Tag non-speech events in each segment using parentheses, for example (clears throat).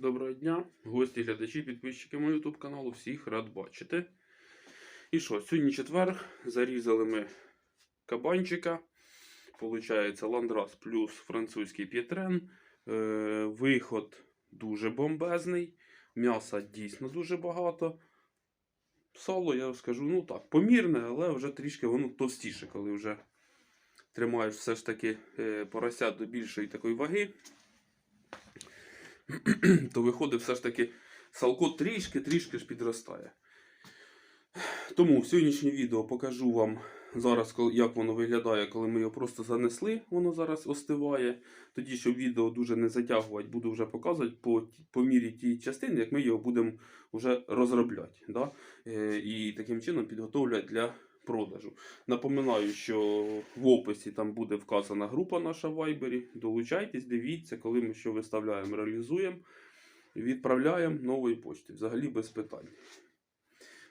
Доброго дня, гості, глядачі, підписчики мого YouTube каналу. Всіх рад бачити. І що, сьогодні четвер. Зарізали ми кабанчика. Получається ландрас плюс французький п'єтрен. Е, виход дуже бомбезний. М'яса дійсно дуже багато. Сало, я скажу, ну так, помірне, але вже трішки воно товстіше, коли вже тримаєш все ж таки е, до більшої такої ваги (clears throat) то виходить все ж таки салко трішки-трішки ж підростає. Тому в сьогоднішнє відео покажу вам зараз, як воно виглядає, коли ми його просто занесли, воно зараз остиває. Тоді, щоб відео дуже не затягувати, буду вже показувати по, по мірі тієї частини, як ми його будемо вже розробляти. Да? Е, і таким чином підготовляти для продажу. Напоминаю, що в описі там буде вказана група наша в Viber. Долучайтесь, дивіться, коли ми що виставляємо, реалізуємо, відправляємо новою почти. Взагалі без питань.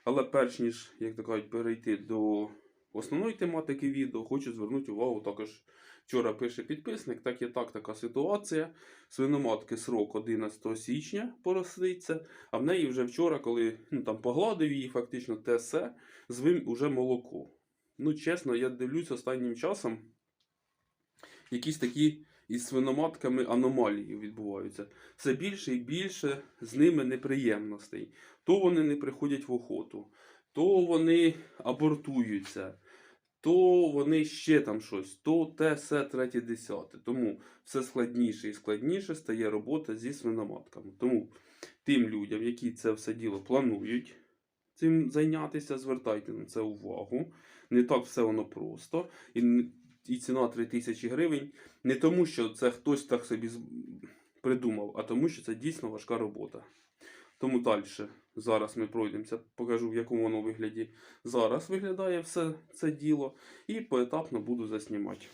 Але перш ніж, як то кажуть, перейти до основної тематики відео, хочу звернути увагу також. Вчора пише підписник, так і так, така ситуація. Свиноматки срок 11 січня пороситься, а в неї вже вчора, коли ну, там погладив її, фактично те все, звим уже молоко. Ну, чесно, я дивлюсь останнім часом, якісь такі із свиноматками аномалії відбуваються. Все більше і більше з ними неприємностей. То вони не приходять в охоту, то вони абортуються, то вони ще там щось, то те, все, третє, десяте. Тому все складніше і складніше стає робота зі свиноматками. Тому тим людям, які це все діло планують цим зайнятися, звертайте на це увагу. Не так все воно просто. І, і ціна 3 тисячі гривень не тому, що це хтось так собі придумав, а тому, що це дійсно важка робота. Тому далі зараз ми пройдемося, покажу, в якому воно вигляді зараз виглядає все це діло, і поетапно буду заснімати.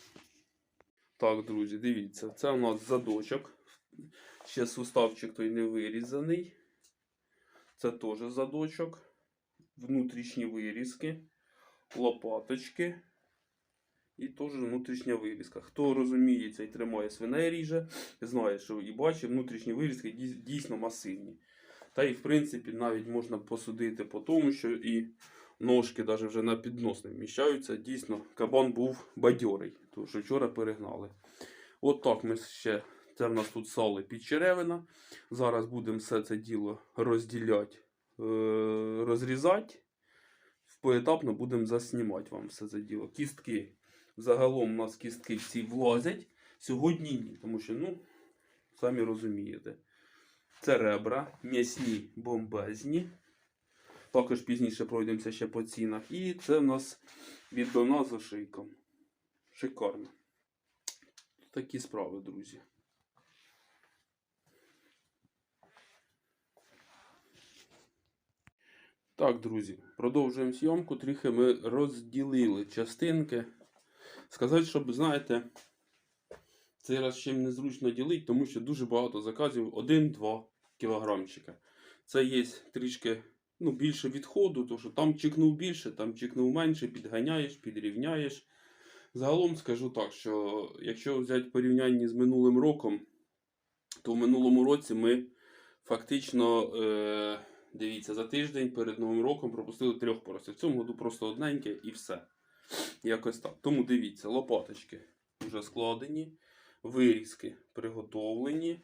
Так, друзі, дивіться, це у нас задочок. Ще суставчик той не вирізаний. Це теж задочок. Внутрішні вирізки, лопаточки. І теж внутрішня вирізка. Хто розуміється і тримає свиней ріже, знає, що і бачить, внутрішні вирізки дійсно масивні. Та і в принципі навіть можна посудити по тому, що і ножки навіть вже на піднос не вміщаються. Дійсно, кабан був бадьорий, тому що вчора перегнали. От так ми ще. Це в нас тут сало підчеревина. Зараз будемо все це діло розділяти, е, розрізати. Поетапно будемо заснімати вам все це діло. Кістки. Загалом у нас кістки всі влазять. Сьогодні ні, тому що, ну, самі розумієте. Це ребра, м'ясні бомбезні. Також пізніше пройдемося ще по цінах. І це в нас відбивна з ошийком. Шикарно. Такі справи, друзі. Так, друзі, продовжуємо зйомку. Трохи ми розділили частинки. Сказати, щоб, знаєте, цей раз чим незручно ділити, тому що дуже багато заказів 1-2 кілограмчика. Це є трішки ну, більше відходу, тому що там чекнув більше, там чекнув менше, підганяєш, підрівняєш. Загалом скажу так, що якщо взяти порівняння з минулим роком, то в минулому році ми фактично, е, дивіться, за тиждень перед Новим роком пропустили трьох поросів. В цьому году просто одненьке і все. Якось так. Тому дивіться, лопаточки вже складені, вирізки приготовлені.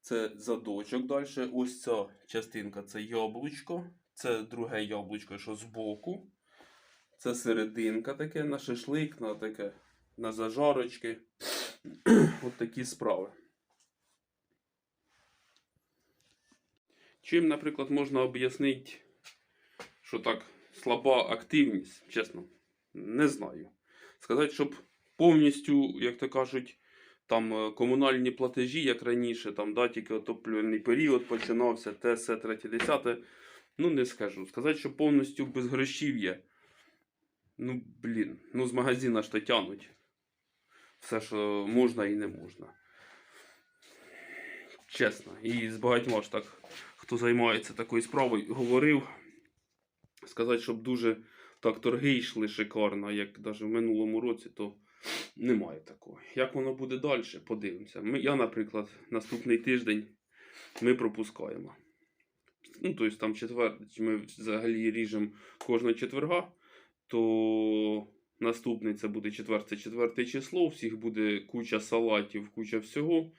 Це задочок далі. Ось ця частинка це яблучко. Це друге яблучко, що збоку. Це серединка таке на шашлик, на таке, на зажарочки. (clears throat) От такі справи. Чим, наприклад, можна об'яснити, що так слаба активність, чесно, не знаю. Сказати, щоб повністю, як то кажуть, там е, комунальні платежі, як раніше, там да, тільки отоплювальний період починався, те, все, третє, десяте. Ну, не скажу. Сказати, що повністю без грошів є. Ну, блін, ну з магазина ж то тянуть. Все, що можна і не можна. Чесно. І з багатьма ж так, хто займається такою справою, говорив. Сказати, щоб дуже так торги йшли шикарно, як навіть в минулому році, то немає такого. Як воно буде далі, подивимося. Ми, я, наприклад, наступний тиждень ми пропускаємо. Ну, тобто там четвер, ми взагалі ріжемо кожного четверга, то наступний це буде четвер, це четверте число, у всіх буде куча салатів, куча всього,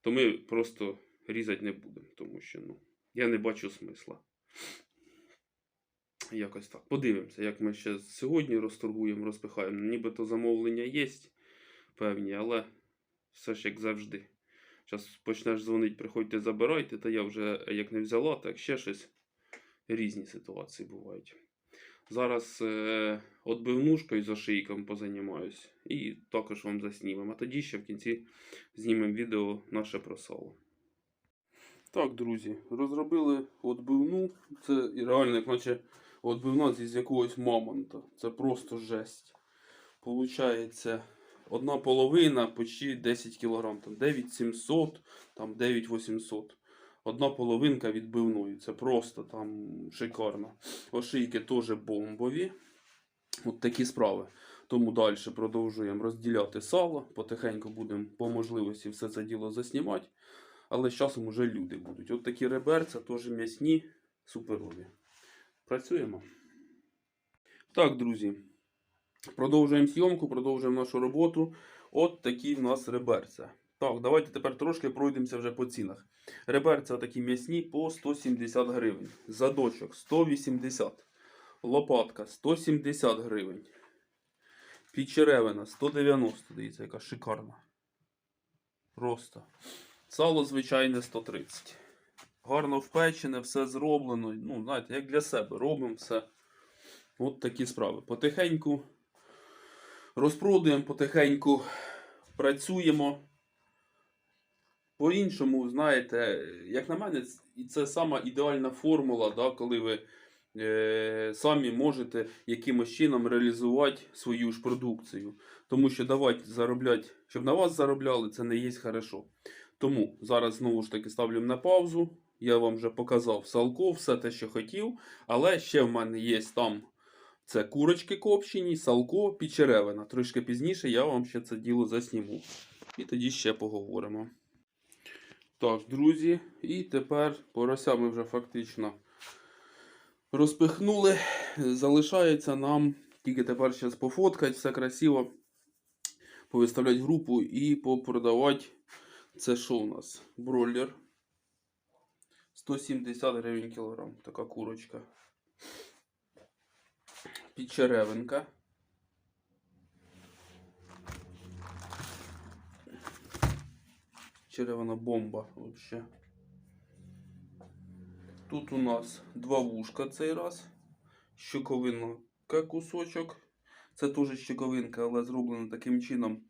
то ми просто різати не будемо, тому що ну, я не бачу смисла. Якось так. Подивимося, як ми ще сьогодні розторгуємо, розпихаємо. Нібито замовлення є певні, але все ж як завжди. Зараз почнеш дзвонити, приходьте, забирайте, та я вже як не взяла, так ще щось. Різні ситуації бувають. Зараз е, отбивнушкою за шийком позанімаюсь і також вам заснімемо. А тоді ще в кінці знімемо відео наше про сало. Так, друзі, розробили отбивну. Це реально, як наче отбивна з якогось мамонта. Це просто жесть. Получається, одна половина почти 10 кг, там 9700, там 9800. Одна половинка відбивної. Це просто там шикарно. Ошийки теж бомбові. От такі справи. Тому далі продовжуємо розділяти сало. Потихеньку будемо по можливості все це діло заснімати. Але з часом вже люди будуть. От такі реберця, теж м'ясні, суперові. Працюємо. Так, друзі. Продовжуємо зйомку, продовжуємо нашу роботу. От такі в нас реберця. Так, давайте тепер трошки пройдемося вже по цінах. Реберця такі м'ясні по 170 гривень. Задочок 180. Лопатка 170 гривень. Пічеревина 190. Дивіться, яка шикарна. Просто. Сало звичайне 130. Гарно впечене, все зроблено. Ну, знаєте, як для себе робимо все. От такі справи. Потихеньку розпродуємо, потихеньку працюємо. По-іншому, знаєте, як на мене, це сама ідеальна формула, да, коли ви е, самі можете якимось чином реалізувати свою ж продукцію. Тому що давати заробляти, щоб на вас заробляли, це не є хорошо. Тому зараз знову ж таки ставлю на паузу. Я вам вже показав салко, все те, що хотів. Але ще в мене є там це курочки копчені, салко, пічеревина. Трошки пізніше я вам ще це діло засніму. І тоді ще поговоримо. Так, друзі, і тепер порося ми вже фактично розпихнули. Залишається нам тільки тепер зараз пофоткати, все красиво, повиставляти групу і попродавати. Це що у нас? Бройлер. 170 гривень кілограм. Така курочка. Підчеревинка. Черевина бомба вообще. Тут у нас два вушка цей раз. Щоковинка кусочок. Це теж щоковинка, але зроблено таким чином.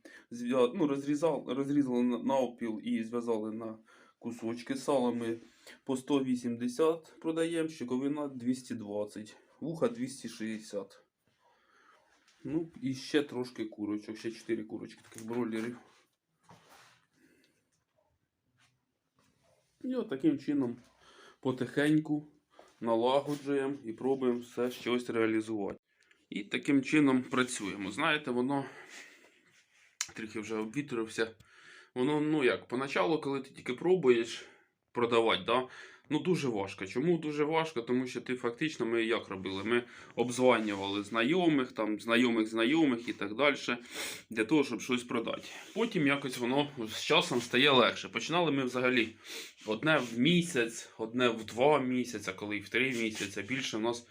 Ну, розрізал... розрізали на- навпіл і зв'язали на кусочки. Сало ми по 180 продаємо, щоковина 220, вуха 260. Ну, і ще трошки курочок, ще 4 курочки таких бройлерів. І от таким чином потихеньку налагоджуємо і пробуємо все щось реалізувати. І таким чином працюємо. Знаєте, воно трохи вже обвітрився. Воно, ну як, поначалу, коли ти тільки пробуєш продавати, да, ну дуже важко. Чому дуже важко? Тому що ти фактично ми як робили? Ми обзванювали знайомих, там, знайомих знайомих і так далі, для того, щоб щось продати. Потім якось воно з часом стає легше. Починали ми взагалі одне в місяць, одне в два місяці, коли і в три місяці. Більше в нас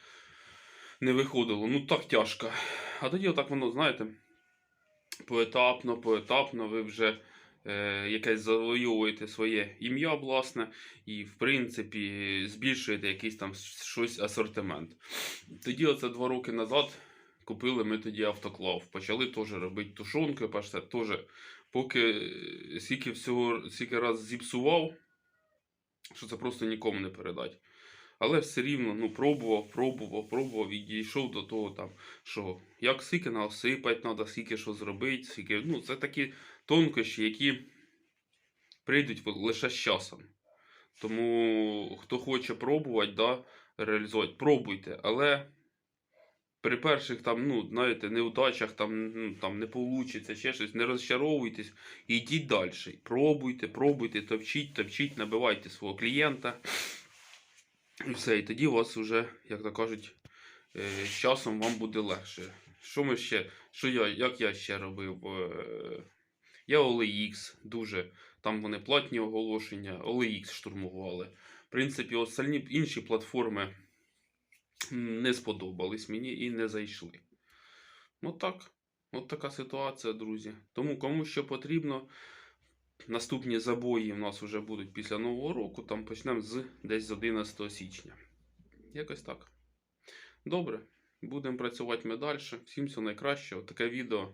не виходило. Ну так тяжко. А тоді отак воно, знаєте, поетапно, поетапно ви вже якесь завойовуєте своє ім'я, власне, і, в принципі, збільшуєте якийсь там щось асортимент. Тоді, оце два роки назад, купили ми тоді автоклав. Почали теж робити тушонки, паштет теж. Поки е, скільки всього, скільки раз зіпсував, що це просто нікому не передати. Але все рівно ну, пробував, пробував, пробував і дійшов до того, там, що як скільки насипати треба, скільки що зробити, скільки. Ну, це такі тонкощі, які прийдуть лише з часом. Тому хто хоче пробувати, да, реалізувати, пробуйте, але при перших там, ну, знаєте, неудачах там, ну, там не вийде, ще щось, не розчаровуйтесь йдіть далі. Пробуйте, пробуйте, топчіть, топчіть, набивайте свого клієнта. І все, і тоді у вас вже, як то кажуть, е, з часом вам буде легше. Що ми ще, що я, як я ще робив? Я OLX дуже, там вони платні оголошення, OLX штурмували. В принципі, остальні інші платформи не сподобались мені і не зайшли. Ну так, от така ситуація, друзі. Тому кому що потрібно, наступні забої у нас вже будуть після Нового року, там почнемо з десь з 11 січня. Якось так. Добре, будемо працювати ми далі. Всім всього найкращого. Таке відео